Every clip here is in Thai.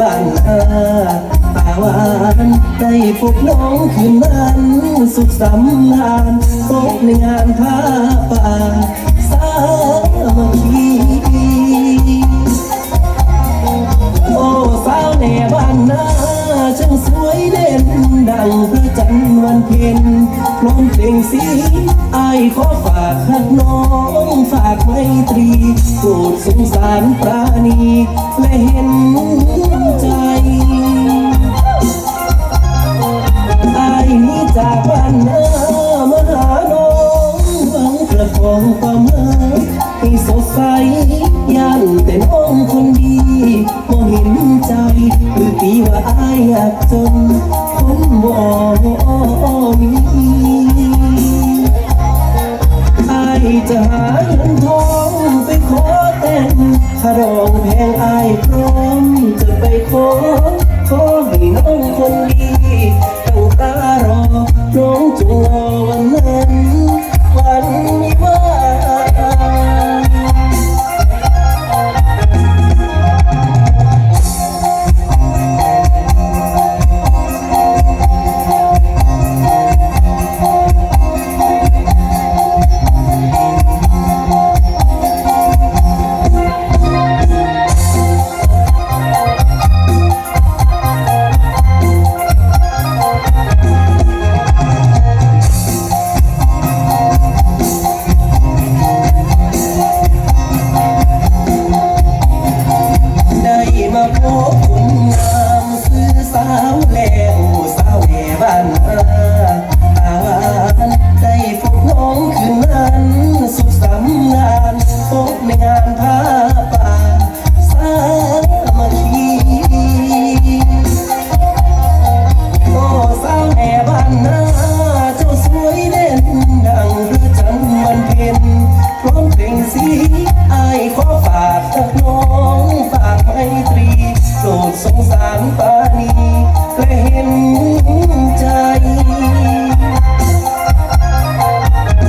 ตาหวานได้พบน้องคืนนั้นสุขสำราญพบในงานผ้าป่าสามัคคีโอ้สาวแน่บ้านนาช่างสวยเด่นดังพระจันทร์วันเพ็ญพร้อมเพลงสีอายขอฝากหักน้องฝากไมตรีโปรดสงสารปราณีและเห็น จากบ้านนามาหาน้องหวังประคองความรักให้สดใสยันแต่น้องคนดีมองเห็นใจหรือตีว่าอายอยากจนคนบ่มีอายจะหาเงินทองไปขอแต่งถ้ารองแพงอายพร้อมจะไปขอขอให้น้องคนดี ตั้งตารอน้องจงรอวันนั้น และเห็นใจ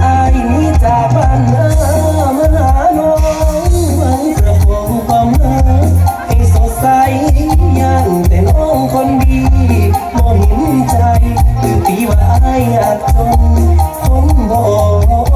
ไอายนี้จากบ้านนามาหาน้องหวังประคองความรักให้สดใสย่างแต่น้องคนดีมองเห็นใจคือตีว่าไอายอากจนคนบ่มี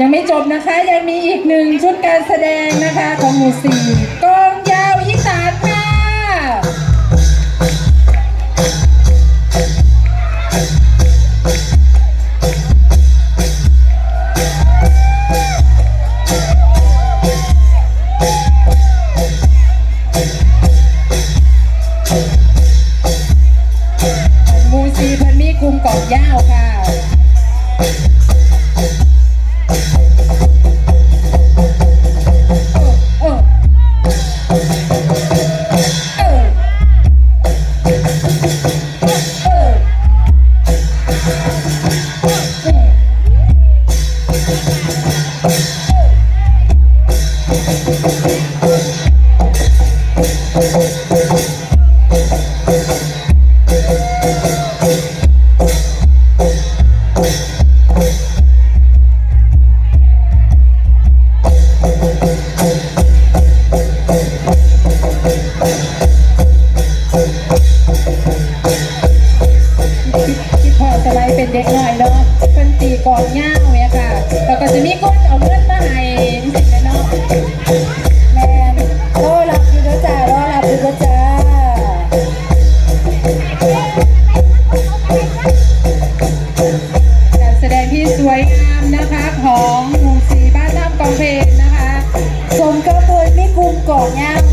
ยังไม่จบนะคะ ยังมีอีกหนึ่งชุดการแสดงนะคะของหมู่สี่กองยาวอีสานค่ะหมูซีพันมีกลุ่มกองยาวค่ะ ที่พอสไลด์เป็นเด็กหน่อยเนาะป็นตีกองย่าวเนี่ยค่ะ แล้วก็จะมีก้นเอาเงินมาให้สิแม่เนาะแม่รอรับอยู่จ้ารอรับอยู่จ้าแสดงที่สวยงามนะคะของมูซีบ้านน้ำกองเพลนะคะ สมกระเพินไม่กุมกองย่าว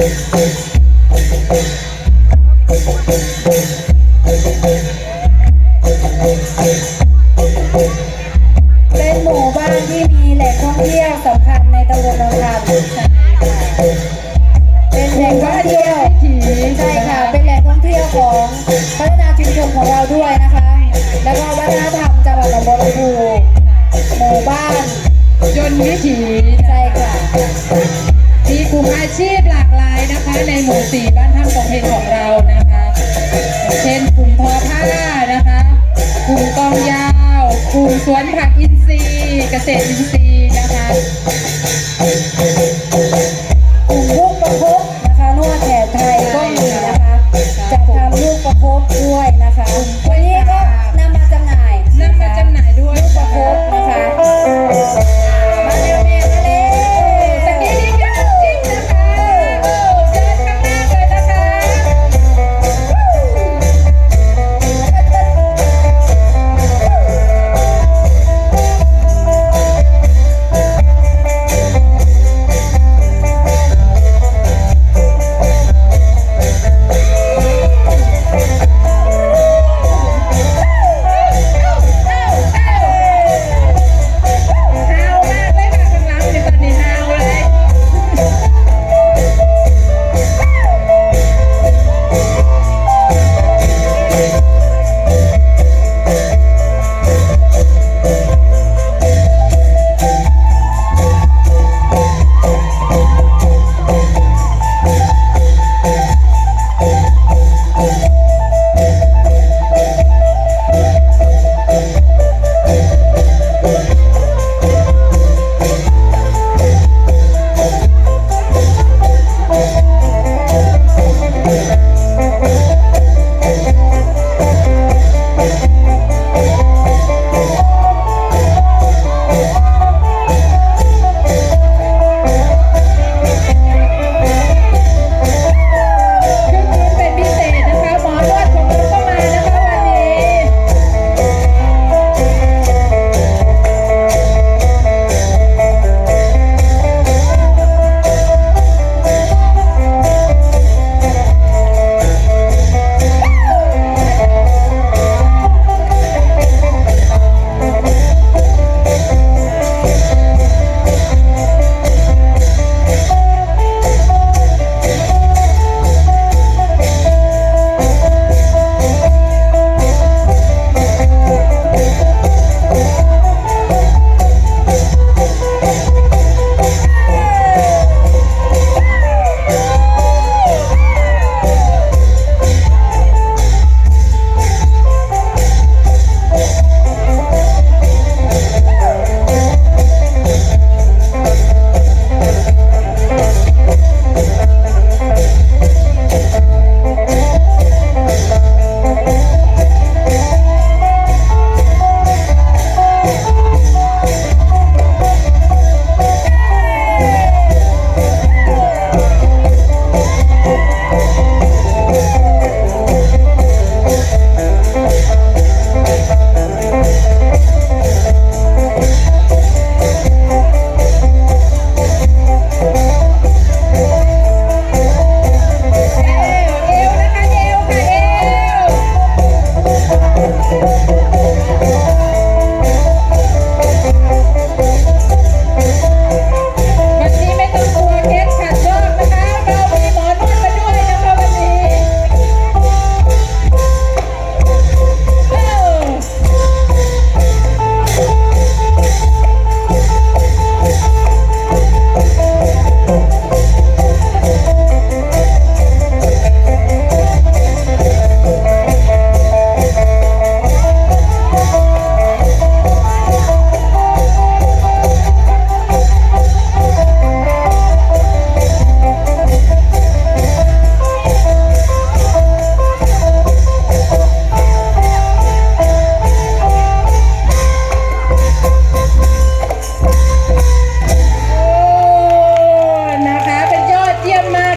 เป็นหมู่บ้านที่มีแหล่งท่องเที่ยวสำคัญในตำบนนทาบุรีค่ะเป็นแหล่งท่องเที่ยวใช่ค่ะ เป็นแหล่งท่องเที่ยวของพัฒนาชุมชนของเราด้วยนะคะ หสี่บ้านท่าของเพลงของเรานะคะเช่นกลุ่มทอผ้านะคะกลุ่มกองยาวกลุ่มสวนผักอินทรีย์ เกษตรอินทรีย์นะคะ